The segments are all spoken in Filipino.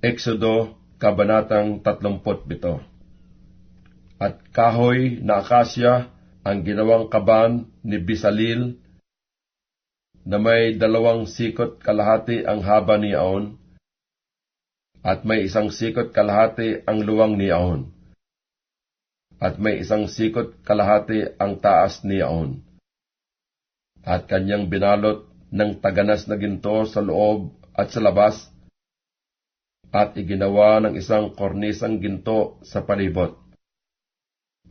Exodo, Kabanatang 37 At kahoy na akasya ang ginawang kaban ni Bisalil na may dalawang sikot kalahati ang haba ni Aon at may isang sikot kalahati ang luwang ni Aon at may isang sikot kalahati ang taas ni Aon. At kanyang binalot ng taganas na ginto sa loob at sa labas at iginawa ng isang kornisang ginto sa palibot.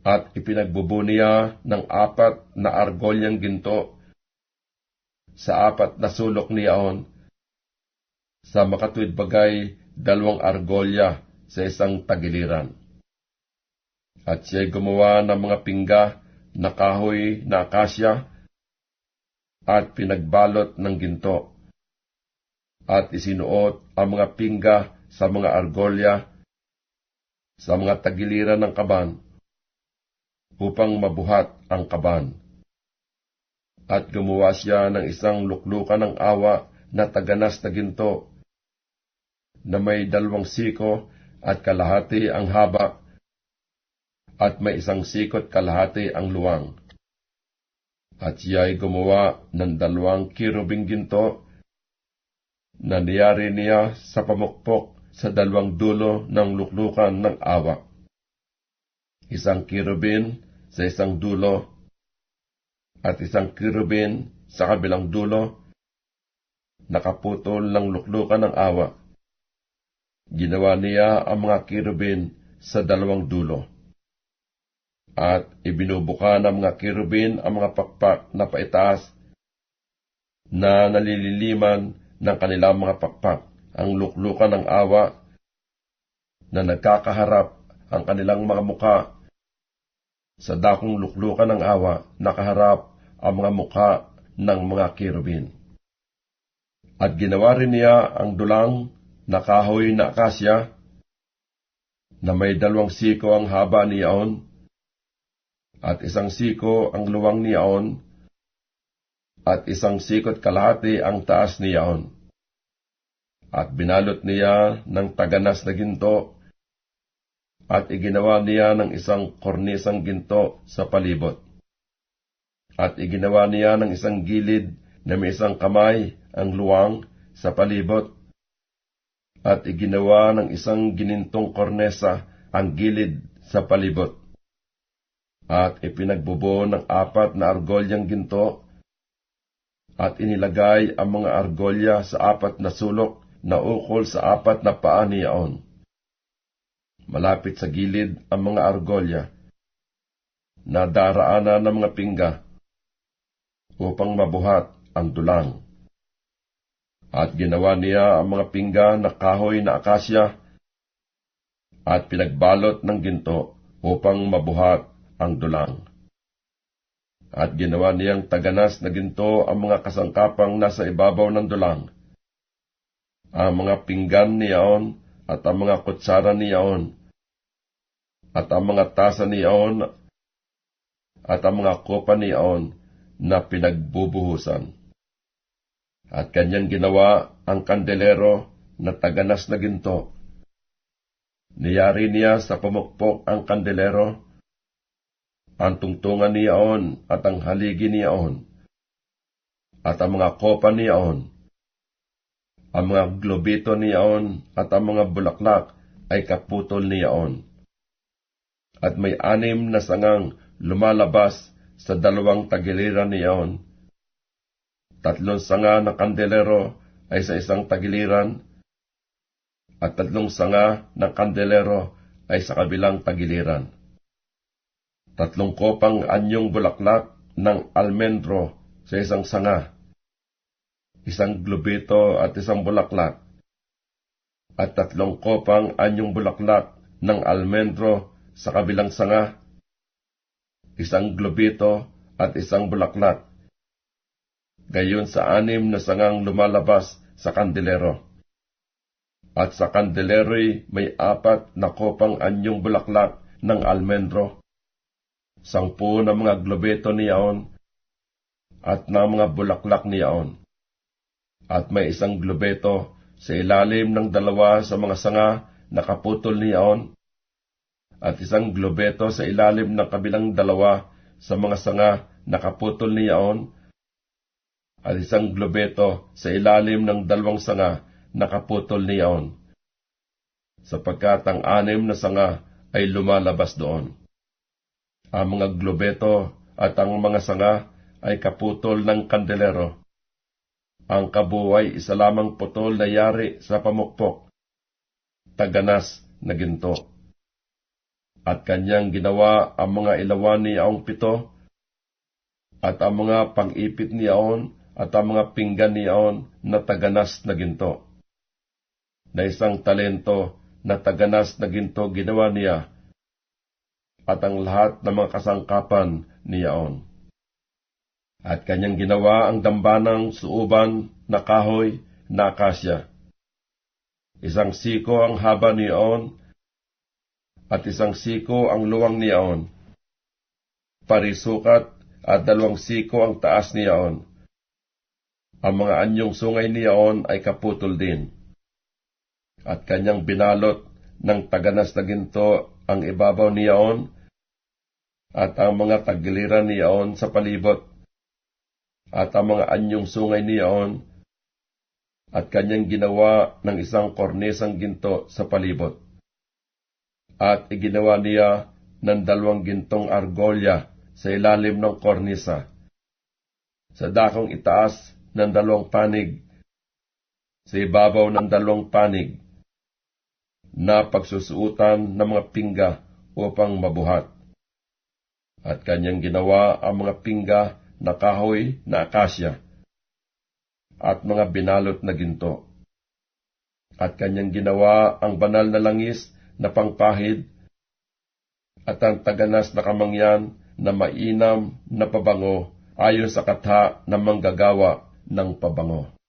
At ipinagbubo niya ng apat na argolyang ginto sa apat na sulok niyaon. Sa makatuwid bagay, dalawang argolya sa isang tagiliran. At siya'y gumawa ng mga pingga na kahoy na akasya at pinagbalot ng ginto. At isinuot ang mga pingga sa mga argolya, sa mga tagiliran ng kaban, upang mabuhat ang kaban. At gumawa siya ng isang luklukan ng awa na taganas na ginto, na may dalawang siko at kalahati ang haba, at may isang sikot kalahati ang luwang. At siya ay gumawa ng dalawang kirubing ginto, na niyari niya sa pamukpok sa dalawang dulo ng luklukan ng awa. Isang kirubin sa isang dulo at isang kirubin sa kabilang dulo, nakaputol ng luklukan ng awa. Ginawa niya ang mga kirubin sa dalawang dulo. At ibinubuka ng mga kirubin ang mga pakpak na paitaas na nalililiman ng kanilang mga pakpak ang luklukan ng awa na nagkakaharap ang kanilang mga mukha. Sa dakong luklukan ng awa, nakaharap ang mga mukha ng mga kirubin. At ginawa rin niya ang dulang na kahoy na akasya, na may dalawang siko ang haba niyaon, at isang siko ang luwang niyaon, at isang sikot kalahati ang taas niyaon at binalot niya ng taganas na ginto, at iginawa niya ng isang kornisang ginto sa palibot. At iginawa niya ng isang gilid na may isang kamay ang luwang sa palibot, at iginawa ng isang ginintong kornesa ang gilid sa palibot. At ipinagbubo ng apat na argolyang ginto, at inilagay ang mga argolya sa apat na sulok na ukol sa apat na paa niyaon. Malapit sa gilid ang mga argolya, na daraanan ng mga pingga, upang mabuhat ang dulang. At ginawa niya ang mga pingga na kahoy na akasya, at pinagbalot ng ginto upang mabuhat ang dulang. At ginawa niyang taganas na ginto ang mga kasangkapang nasa ibabaw ng dulang, ang mga pinggan niyaon at ang mga kutsara niyaon at ang mga tasa niyaon at ang mga kopa niyaon na pinagbubuhusan. At kanyang ginawa ang kandelero na taganas na ginto. Niyari niya sa pumukpok ang kandelero, ang tungtungan niyaon at ang haligi niyaon, at ang mga kopa niyaon, ang mga globito niyaon at ang mga bulaklak ay kaputol niyaon. At may anim na sangang lumalabas sa dalawang tagiliran niyaon. Tatlong sanga na kandelero ay sa isang tagiliran, at tatlong sanga ng kandelero ay sa kabilang tagiliran. Tatlong kopang anyong bulaklak ng almendro sa isang sanga, isang globito at isang bulaklak, at tatlong kopang anyong bulaklak ng almendro sa kabilang sanga, isang globito at isang bulaklak. Gayon sa anim na sangang lumalabas sa kandelero. At sa kandelero'y may apat na kopang anyong bulaklak ng almendro, sangpu na mga globito niyaon, at na mga bulaklak niyaon at may isang globeto sa ilalim ng dalawa sa mga sanga na kaputol niyaon, at isang globeto sa ilalim ng kabilang dalawa sa mga sanga na kaputol niyaon, at isang globeto sa ilalim ng dalawang sanga na kaputol niyaon, sapagkat ang anim na sanga ay lumalabas doon. Ang mga globeto at ang mga sanga ay kaputol ng kandelero. Ang kabuhay isa lamang putol na yari sa pamukpok, taganas na ginto. At kanyang ginawa ang mga ilawan ni Aong pito, at ang mga pang-ipit ni Aon, at ang mga pinggan ni Aon na taganas na ginto. Na isang talento na taganas na ginto ginawa niya, at ang lahat ng mga kasangkapan ni Aon at kanyang ginawa ang dambanang suuban na kahoy na akasya. Isang siko ang haba niyon, at isang siko ang luwang niyon. Parisukat at dalawang siko ang taas niyon. Ang mga anyong sungay niyon ay kaputol din. At kanyang binalot ng taganas na ginto ang ibabaw niyon, at ang mga tagiliran niyon sa palibot at ang mga anyong sungay niyaon, at kanyang ginawa ng isang kornesang ginto sa palibot. At iginawa niya ng dalawang gintong argolya sa ilalim ng kornisa, sa dakong itaas ng dalawang panig, sa ibabaw ng dalawang panig, na pagsusuutan ng mga pingga upang mabuhat. At kanyang ginawa ang mga pingga na kahoy na akasya at mga binalot na ginto. At kanyang ginawa ang banal na langis na pangpahid at ang taganas na kamangyan na mainam na pabango ayon sa katha ng manggagawa ng pabango.